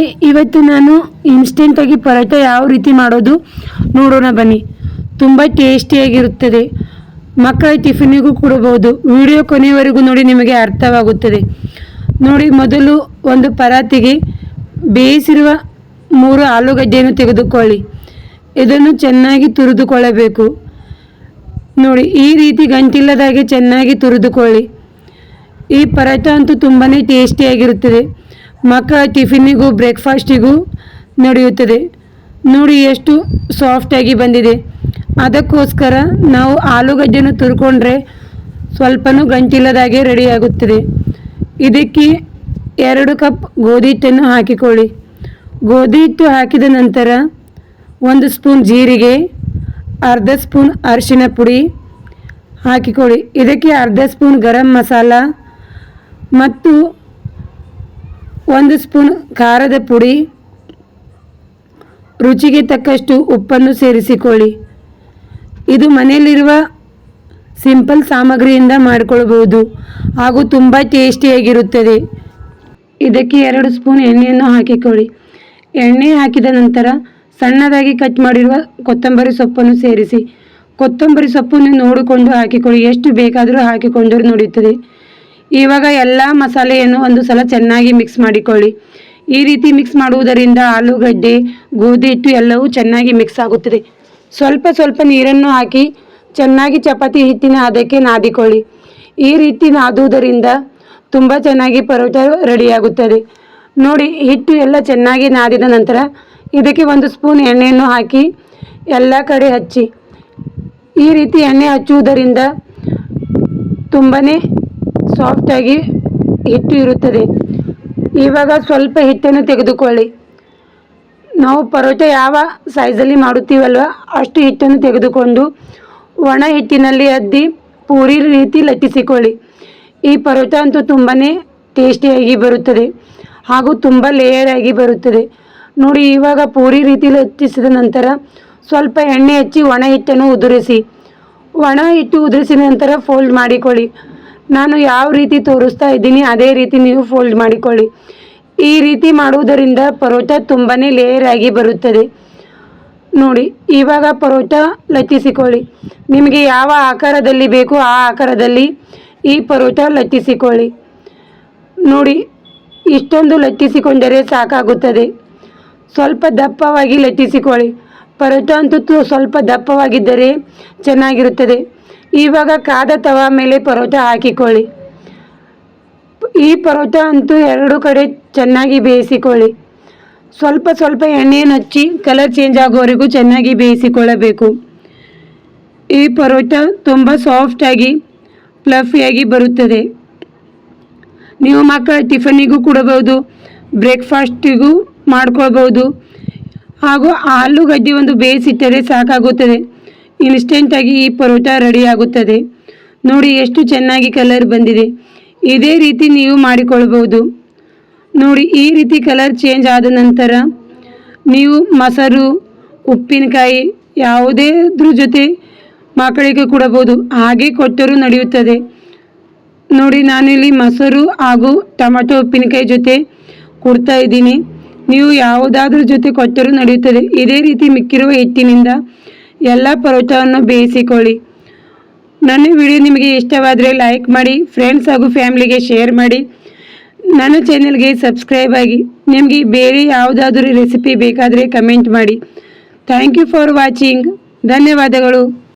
ಇವತ್ತು ನಾನು ಇನ್ಸ್ಟೆಂಟಾಗಿ ಪರೋಟ ಯಾವ ರೀತಿ ಮಾಡೋದು ನೋಡೋಣ ಬನ್ನಿ. ತುಂಬ ಟೇಸ್ಟಿಯಾಗಿರುತ್ತದೆ. ಮಕ್ಕಳ ಟಿಫಿನಿಗೂ ಕೊಡಬಹುದು. ವಿಡಿಯೋ ಕೊನೆಯವರೆಗೂ ನೋಡಿ ನಿಮಗೆ ಅರ್ಥವಾಗುತ್ತದೆ. ನೋಡಿ, ಮೊದಲು ಒಂದು ಪರಾತಿಗೆ ಬೇಯಿಸಿರುವ ಮೂರು ಆಲೂಗಡ್ಡೆಯನ್ನು ತೆಗೆದುಕೊಳ್ಳಿ. ಇದನ್ನು ಚೆನ್ನಾಗಿ ತುರಿದುಕೊಳ್ಳಬೇಕು. ನೋಡಿ, ಈ ರೀತಿ ಗಂಟಿಲ್ಲದಾಗೆ ಚೆನ್ನಾಗಿ ತುರಿದುಕೊಳ್ಳಿ. ಈ ಪರೋಟ ಅಂತೂ ತುಂಬಾ ಟೇಸ್ಟಿಯಾಗಿರುತ್ತದೆ. ಮಕ್ಕಳ ಟಿಫಿನಿಗೂ ಬ್ರೇಕ್ಫಾಸ್ಟಿಗೂ ನಡೆಯುತ್ತದೆ. ನೋಡಿ ಎಷ್ಟು ಸಾಫ್ಟಾಗಿ ಬಂದಿದೆ. ಅದಕ್ಕೋಸ್ಕರ ನಾವು ಆಲೂಗಡ್ಡೆಯನ್ನು ತುರ್ಕೊಂಡ್ರೆ ಸ್ವಲ್ಪನೂ ಗಂಟಿಲ್ಲದಾಗೆ ರೆಡಿಯಾಗುತ್ತದೆ. ಇದಕ್ಕೆ ಎರಡು ಕಪ್ ಗೋಧಿ ಹಿಟ್ಟನ್ನು ಹಾಕಿಕೊಳ್ಳಿ. ಗೋಧಿ ಹಿಟ್ಟು ಹಾಕಿದ ನಂತರ ಒಂದು ಸ್ಪೂನ್ ಜೀರಿಗೆ, ಅರ್ಧ ಸ್ಪೂನ್ ಅರಿಶಿನ ಪುಡಿ ಹಾಕಿಕೊಳ್ಳಿ. ಇದಕ್ಕೆ ಅರ್ಧ ಸ್ಪೂನ್ ಗರಂ ಮಸಾಲ ಮತ್ತು ಒಂದು ಸ್ಪೂನ್ ಖಾರದ ಪುಡಿ. ರುಚಿಗೆ ತಕ್ಕಷ್ಟು ಉಪ್ಪನ್ನು ಸೇರಿಸಿಕೊಳ್ಳಿ. ಇದು ಮನೆಯಲ್ಲಿರುವ ಸಿಂಪಲ್ ಸಾಮಗ್ರಿಯಿಂದ ಮಾಡಿಕೊಳ್ಳಬಹುದು ಹಾಗೂ ತುಂಬ ಟೇಸ್ಟಿಯಾಗಿರುತ್ತದೆ. ಇದಕ್ಕೆ ಎರಡು ಸ್ಪೂನ್ ಎಣ್ಣೆಯನ್ನು ಹಾಕಿಕೊಳ್ಳಿ. ಎಣ್ಣೆ ಹಾಕಿದ ನಂತರ ಸಣ್ಣದಾಗಿ ಕಟ್ ಮಾಡಿರುವ ಕೊತ್ತಂಬರಿ ಸೊಪ್ಪನ್ನು ಸೇರಿಸಿ. ಕೊತ್ತಂಬರಿ ಸೊಪ್ಪನ್ನು ನೋಡಿಕೊಂಡು ಹಾಕಿಕೊಳ್ಳಿ. ಎಷ್ಟು ಬೇಕಾದರೂ ಹಾಕಿಕೊಂಡರೂ ನಡೆಯುತ್ತದೆ. ಇವಾಗ ಎಲ್ಲ ಮಸಾಲೆಯನ್ನು ಒಂದು ಸಲ ಚೆನ್ನಾಗಿ ಮಿಕ್ಸ್ ಮಾಡಿಕೊಳ್ಳಿ. ಈ ರೀತಿ ಮಿಕ್ಸ್ ಮಾಡುವುದರಿಂದ ಆಲೂಗಡ್ಡೆ ಗೋಧಿ ಹಿಟ್ಟು ಎಲ್ಲವೂ ಚೆನ್ನಾಗಿ ಮಿಕ್ಸ್ ಆಗುತ್ತದೆ. ಸ್ವಲ್ಪ ಸ್ವಲ್ಪ ನೀರನ್ನು ಹಾಕಿ ಚೆನ್ನಾಗಿ ಚಪಾತಿ ಹಿಟ್ಟಿನ ಅದಕ್ಕೆ ನಾದಿಕೊಳ್ಳಿ. ಈ ರೀತಿ ನಾದುವುದರಿಂದ ತುಂಬ ಚೆನ್ನಾಗಿ ಪರೋಟ ರೆಡಿಯಾಗುತ್ತದೆ. ನೋಡಿ, ಹಿಟ್ಟು ಎಲ್ಲ ಚೆನ್ನಾಗಿ ನಾದಿದ ನಂತರ ಇದಕ್ಕೆ ಒಂದು ಸ್ಪೂನ್ ಎಣ್ಣೆಯನ್ನು ಹಾಕಿ ಎಲ್ಲ ಕಡೆ ಹಚ್ಚಿ. ಈ ರೀತಿ ಎಣ್ಣೆ ಹಚ್ಚುವುದರಿಂದ ತುಂಬಾ ಸಾಫ್ಟಾಗಿ ಹಿಟ್ಟು ಇರುತ್ತದೆ. ಇವಾಗ ಸ್ವಲ್ಪ ಹಿಟ್ಟನ್ನು ತೆಗೆದುಕೊಳ್ಳಿ. ನಾವು ಪರೋಟ ಯಾವ ಸೈಜಲ್ಲಿ ಮಾಡುತ್ತೀವಲ್ವ, ಅಷ್ಟು ಹಿಟ್ಟನ್ನು ತೆಗೆದುಕೊಂಡು ಒಣ ಹಿಟ್ಟಿನಲ್ಲಿ ಅದ್ದಿ ಪೂರಿ ರೀತಿ ಲಟ್ಟಿಸಿಕೊಳ್ಳಿ. ಈ ಪರೋಟ ಅಂತೂ ತುಂಬಾ ಟೇಸ್ಟಿಯಾಗಿ ಬರುತ್ತದೆ ಹಾಗೂ ತುಂಬ ಲೇಯರ್ ಆಗಿ ಬರುತ್ತದೆ. ನೋಡಿ, ಇವಾಗ ಪೂರಿ ರೀತಿ ಲಟ್ಟಿಸಿದ ನಂತರ ಸ್ವಲ್ಪ ಎಣ್ಣೆ ಹಚ್ಚಿ ಒಣ ಹಿಟ್ಟನ್ನು ಉದುರಿಸಿ. ಒಣ ಹಿಟ್ಟು ಉದುರಿಸಿದ ನಂತರ ಫೋಲ್ಡ್ ಮಾಡಿಕೊಳ್ಳಿ. ನಾನು ಯಾವ ರೀತಿ ತೋರಿಸ್ತಾ ಇದ್ದೀನಿ, ಅದೇ ರೀತಿ ನೀವು ಫೋಲ್ಡ್ ಮಾಡಿಕೊಳ್ಳಿ. ಈ ರೀತಿ ಮಾಡುವುದರಿಂದ ಪರೋಟ ತುಂಬಾ ಲೇಯರ್ ಆಗಿ ಬರುತ್ತದೆ. ನೋಡಿ, ಇವಾಗ ಪರೋಟ ಲಟ್ಟಿಸಿಕೊಳ್ಳಿ. ನಿಮಗೆ ಯಾವ ಆಕಾರದಲ್ಲಿ ಬೇಕೋ ಆ ಆಕಾರದಲ್ಲಿ ಈ ಪರೋಟ ಲಟ್ಟಿಸಿಕೊಳ್ಳಿ. ನೋಡಿ, ಇಷ್ಟೊಂದು ಲಟ್ಟಿಸಿಕೊಂಡರೆ ಸಾಕಾಗುತ್ತದೆ. ಸ್ವಲ್ಪ ದಪ್ಪವಾಗಿ ಲಟ್ಟಿಸಿಕೊಳ್ಳಿ. ಪರೋಟ ಅಂತೂ ಸ್ವಲ್ಪ ದಪ್ಪವಾಗಿದ್ದರೆ ಚೆನ್ನಾಗಿರುತ್ತದೆ. ಇವಾಗ ಕಾದ ತವ ಮೇಲೆ ಪರೋಟ ಹಾಕಿಕೊಳ್ಳಿ. ಈ ಪರೋಟ ಅಂತೂ ಎರಡು ಕಡೆ ಚೆನ್ನಾಗಿ ಬೇಯಿಸಿಕೊಳ್ಳಿ. ಸ್ವಲ್ಪ ಸ್ವಲ್ಪ ಎಣ್ಣೆಯನ್ನು ಹಚ್ಚಿ ಕಲರ್ ಚೇಂಜ್ ಆಗೋವರೆಗೂ ಚೆನ್ನಾಗಿ ಬೇಯಿಸಿಕೊಳ್ಳಬೇಕು. ಈ ಪರೋಟ ತುಂಬ ಸಾಫ್ಟಾಗಿ ಫ್ಲಫಿಯಾಗಿ ಬರುತ್ತದೆ. ನೀವು ಮಕ್ಕಳ ಟಿಫನ್ನಿಗೂ ಕೊಡಬಹುದು, ಬ್ರೇಕ್ಫಾಸ್ಟಿಗೂ ಮಾಡ್ಕೊಳ್ಬೋದು ಹಾಗೂ ಆಲೂಗಡ್ಡೆ ಒಂದು ಬೇಯಿಸಿಟ್ಟರೆ ಸಾಕಾಗುತ್ತದೆ. ಇನ್ಸ್ಟೆಂಟಾಗಿ ಈ ಪರೋಟ ರೆಡಿ ಆಗುತ್ತದೆ. ನೋಡಿ ಎಷ್ಟು ಚೆನ್ನಾಗಿ ಕಲರ್ ಬಂದಿದೆ. ಇದೇ ರೀತಿ ನೀವು ಮಾಡಿಕೊಳ್ಬೋದು ನೋಡಿ, ಈ ರೀತಿ ಕಲರ್ ಚೇಂಜ್ ಆದ ನಂತರ ನೀವು ಮೊಸರು, ಉಪ್ಪಿನಕಾಯಿ ಯಾವುದೇದ್ರ ಜೊತೆ ಮಕ್ಕಳಿಗೆ ಕೊಡಬಹುದು. ಹಾಗೆ ಕೊಟ್ಟರೂ ನಡೆಯುತ್ತದೆ. ನೋಡಿ, ನಾನಿಲ್ಲಿ ಮೊಸರು ಹಾಗೂ ಟೊಮೆಟೊ, ಉಪ್ಪಿನಕಾಯಿ ಜೊತೆ ಕೊಡ್ತಾ ಇದ್ದೀನಿ. ನೀವು ಯಾವುದಾದ್ರೂ ಜೊತೆ ಕೊಟ್ಟರೂ ನಡೆಯುತ್ತದೆ. ಇದೇ ರೀತಿ ಮಿಕ್ಕಿರುವ ಹಿಟ್ಟಿನಿಂದ ಎಲ್ಲ ಪರೋಟವನ್ನು ಬೇಯಿಸಿಕೊಳ್ಳಿ. ನನ್ನ ವಿಡಿಯೋ ನಿಮಗೆ ಇಷ್ಟವಾದರೆ ಲೈಕ್ ಮಾಡಿ ಫ್ರೆಂಡ್ಸ್ ಹಾಗೂ ಫ್ಯಾಮಿಲಿಗೆ ಶೇರ್ ಮಾಡಿ. ನನ್ನ ಚಾನೆಲ್ಗೆ ಸಬ್ಸ್ಕ್ರೈಬ್ ಆಗಿ. ನಿಮಗೆ ಬೇರೆ ಯಾವುದಾದ್ರೂ ರೆಸಿಪಿ ಬೇಕಾದರೆ ಕಮೆಂಟ್ ಮಾಡಿ. ಥ್ಯಾಂಕ್ ಯು ಫಾರ್ ವಾಚಿಂಗ್ ಧನ್ಯವಾದಗಳು.